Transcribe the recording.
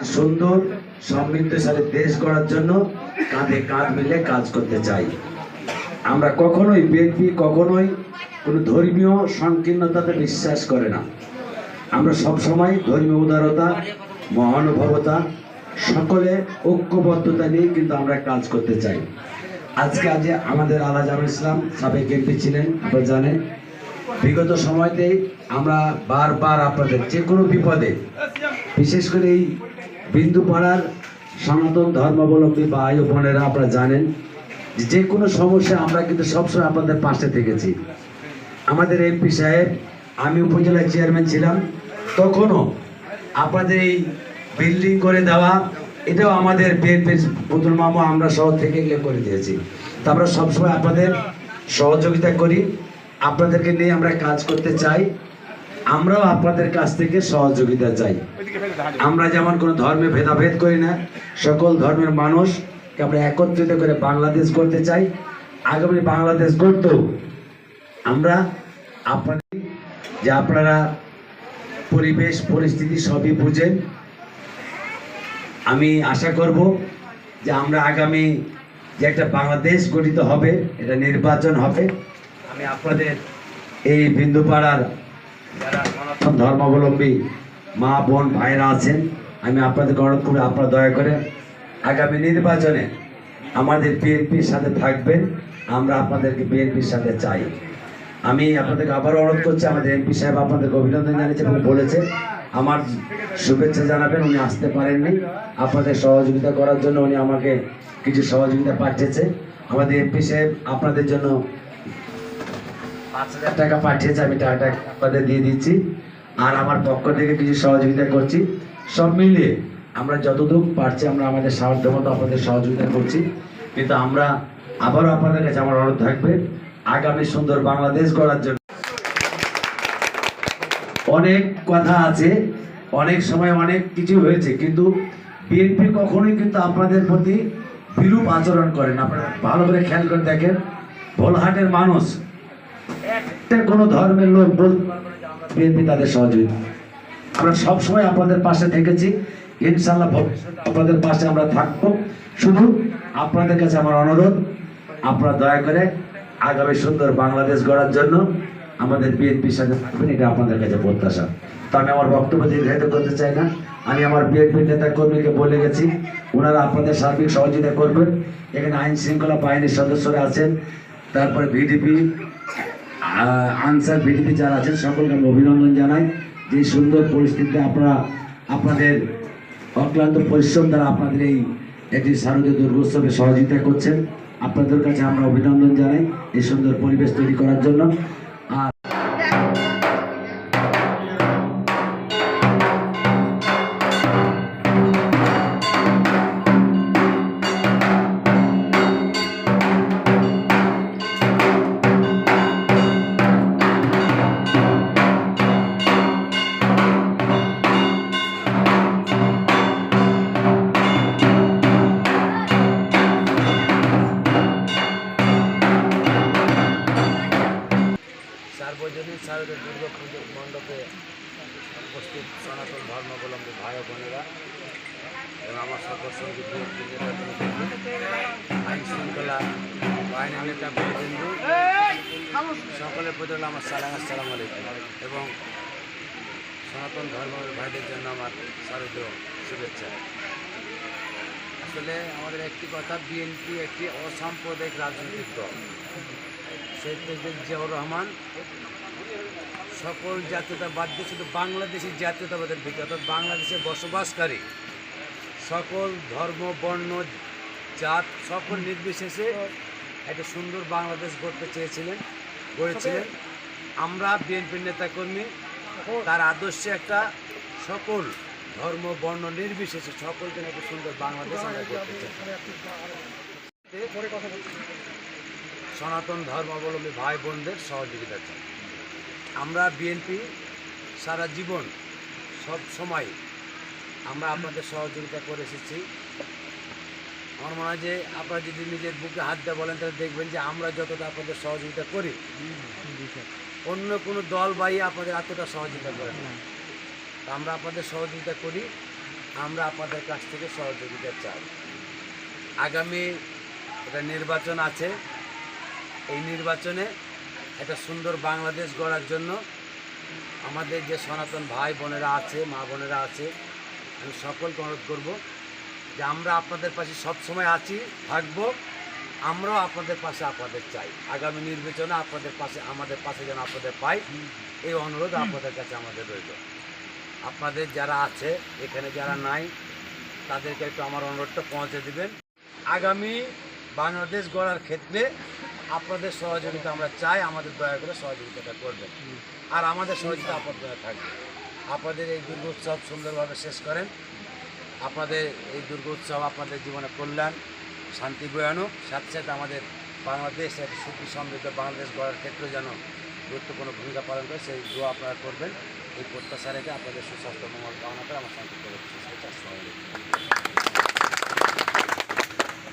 সুন্দর, সমৃদ্ধশালী দেশ গড়ার জন্য কাঁধে কাঁধ মিলে কাজ করতে চাই। আমরা কখনোই বিএনপি কখনোই কোনো ধর্মীয় সংকীর্ণতাতে বিশ্বাস করে না। আমরা সবসময় ধর্মীয় উদারতা, মহানুভবতা, সকলে ঐক্যবদ্ধতা নিয়ে কিন্তু আমরা কাজ করতে চাই। আজকে আজ আমাদের আল্লাহ জামুল ইসলাম সাবেক এমপি ছিলেন, আপনারা জানেন। বিগত সময়তেই আমরা বারবার আপনাদের যে কোনো বিপদে, বিশেষ করে এই বিন্দু পাড়ার সনাতন ধর্মাবলম্বী ভাই ও বোনেরা আপনারা জানেন যে কোনো সমস্যা আমরা কিন্তু সবসময় আপনাদের পাশে থেকেছি। আমাদের এমপি সাহেব, আমি উপজেলা চেয়ারম্যান ছিলাম, তখনও আপনাদের এই বিল্ডিং করে দেওয়া, এটাও আমাদের বিএনপির পুতুল মামা, আমরা সহ থেকে এগুলো করে দিয়েছি। তা আমরা সবসময় আপনাদের সহযোগিতা করি। আপনাদেরকে নিয়ে আমরা কাজ করতে চাই। আমরাও আপনাদের কাছ থেকে সহযোগিতা চাই। আমরা যেমন কোনো ধর্মে ভেদাভেদ করি না, সকল ধর্মের মানুষকে আমরা একত্রিত করে বাংলাদেশ করতে চাই। আগামী বাংলাদেশ গড়তেও আমরা আপনাদের, যে আপনারা পরিবেশ, পরিস্থিতি সবই বুঝেন। আমি আশা করব যে আমরা আগামী যে একটা বাংলাদেশ গঠিত হবে, এটা নির্বাচন হবে। আমি আপনাদের এই বিন্দুপাড়ার ধর্মাবলম্বী মা, বোন ভাইরা আছেন, আমি আপনাদের অনুরোধ করে, আপনারা দয়া করে আগামী নির্বাচনে আমাদের বিএনপির সাথে থাকবেন, আমরা আপনাদেরকে বিএনপির সাথে চাই। আমি আপনাদেরকে আবারও অনুরোধ করছি, আমাদের এমপি সাহেব আপনাদেরকে অভিনন্দন জানিয়েছে এবং বলেছে, আমার শুভেচ্ছা জানাবেন, উনি আসতে পারেননি। আপনাদের সহযোগিতা করার জন্য উনি আমাকে কিছু সহযোগিতা পাঠিয়েছে। আমাদের এমপি সাহেব আপনাদের জন্য পাঁচ হাজার টাকা পাঠিয়েছে, আমি টাকাটা আপনাদের দিয়ে দিচ্ছি। আর আমার পক্ষ থেকে কিছু সহযোগিতা করছি। সব মিলিয়ে আমরা যতটুকু পারছি, আমরা আমাদের সামর্থ্য মতো আপনাদের সহযোগিতা করছি। কিন্তু আমরা আবারও আপনাদের কাছে আমার অনুরোধ থাকবে, আগামী সুন্দর বাংলাদেশ গড়ার জন্য। অনেক কথা আছে, অনেক সময় অনেক কিছু হয়েছে, কিন্তু বিএনপি কখনোই কিন্তু আপনাদের প্রতি বিরূপ আচরণ করেন আপনারা ভালো করে খেয়াল করে দেখেন ভোলহাটের মানুষ একটা কোনো ধর্মের লোক বিএনপি তাদের সহযোগিতা। আমরা সবসময় আপনাদের পাশে থেকেছি। ইনশাল্লাহ আপনাদের পাশে আমরা থাকব। শুধু আপনাদের কাছে আমার অনুরোধ, আপনারা দয়া করে আগামী সুন্দর বাংলাদেশ গড়ার জন্য আমাদের বিএনপির সাথে থাকবেন, এটা আপনাদের কাছে প্রত্যাশা। তো আমি আমার বক্তব্য দীর্ঘায়িত করতে চাই না। আমি আমার বিএনপির নেতা কর্মীকে বলে গেছি, ওনারা আপনাদের সার্বিক সহযোগিতা করবেন। এখানে আইন শৃঙ্খলা বাহিনীর সদস্যরা আছেন, তারপরে ভিডিপি আনসার ভিডিতে যারা আছেন, সকলকে আমি অভিনন্দন জানাই। যে সুন্দর পরিস্থিতিতে আপনারা, আপনাদের অক্লান্ত পরিশ্রম দ্বারা আপনাদের এই একটি শারদীয় দুর্গোৎসবে সহযোগিতা করছেন। আপনাদের কাছে আমরা অভিনন্দন জানাই এই সুন্দর পরিবেশ তৈরি করার জন্য। সার্বজনীন শারদীয় দুর্গা মণ্ডপে উপস্থিত সনাতন ধর্মাবলম্বী ভাই বোনেরা এবং আমার সকল সঙ্গী আইন শৃঙ্খলা বাহিনীর নেতা বিন্দু সকলের প্রতি আমার সালাম, আসসালাম আলাইকুম। এবং সনাতন ধর্মের ভাইদের জন্য আমার শারদীয় শুভেচ্ছা। আসলে আমাদের একটি কথা, বিএনপি একটি অসাম্প্রদায়িক রাজনৈতিক দল। শেখ জিয়াউর রহমান সকল জাতীয়তা বাদ দিয়ে শুধু বাংলাদেশি জাতীয়তাবাদের ভিত্তি, অর্থাৎ বাংলাদেশে বসবাসকারী সকল ধর্ম, বর্ণ, জাত, সকল নির্বিশেষে একটা সুন্দর বাংলাদেশ গড়তে চেয়েছিলেন, গড়েছিলেন। আমরা বিএনপির নেতাকর্মী, তার আদর্শে একটা সকল ধর্ম, বর্ণ নির্বিশেষে সকলকে একটা সুন্দর বাংলাদেশ আমরা করতে চাই সনাতন ধর্মাবলম্বী ভাই বোনদের সহযোগিতা চাই আমরা বিএনপি সারা জীবন, সব সময় আমরা আপনাদের সহযোগিতা করে এসেছি। আমার মনে হয় যে আপনারা যদি নিজের বুকে হাত দিয়ে বলেন, তাহলে দেখবেন যে আমরা যতটা আপনাদের সহযোগিতা করি, অন্য কোনো দল বাই আপনাদের এতটা সহযোগিতা করে না। আমরা আপনাদের সহযোগিতা করি, আমরা আপনাদের কাছ থেকে সহযোগিতা চাই। আগামী একটা নির্বাচন আছে, এই নির্বাচনে একটা সুন্দর বাংলাদেশ গড়ার জন্য আমাদের যে সনাতন ভাই বোনেরা আছে মা বোনেরা আছে আমি সকলকে অনুরোধ করব যে আমরা আপনাদের পাশে সবসময় আছি থাকব। আমরাও আপনাদের পাশে আপনাদের চাই। আগামী নির্বাচনে আপনাদের পাশে আমাদের পাশে যেন আপনাদের পাই এই অনুরোধ আপনাদের কাছে আমাদের রইল। আপনাদের যারা আছে এখানে যারা নাই তাদেরকে একটু আমার অনুরোধটা পৌঁছে দিবেন। আগামী বাংলাদেশ গড়ার ক্ষেত্রে আপনাদের সহযোগিতা আমরা চাই আমাদের দয়া করে সহযোগিতাটা করবেন। আর আমাদের সহযোগিতা আপনাদের থাকবে। আপনাদের এই দুর্গোৎসব সুন্দরভাবে শেষ করেন। আপনাদের এই দুর্গোৎসব আপনাদের জীবনে কল্যাণ শান্তি বয়ানুক সাথে সাথে আমাদের বাংলাদেশ একটা সুখী সমৃদ্ধ বাংলাদেশ গড়ার ক্ষেত্রে যেন গুরুত্বপূর্ণ ভূমিকা পালন করে সেই দোয়া আপনারা করবেন। এই প্রত্যাশা রেখে আপনাদের সুস্বাস্থ্য মঙ্গল কামনা করে আমার শান্তি করে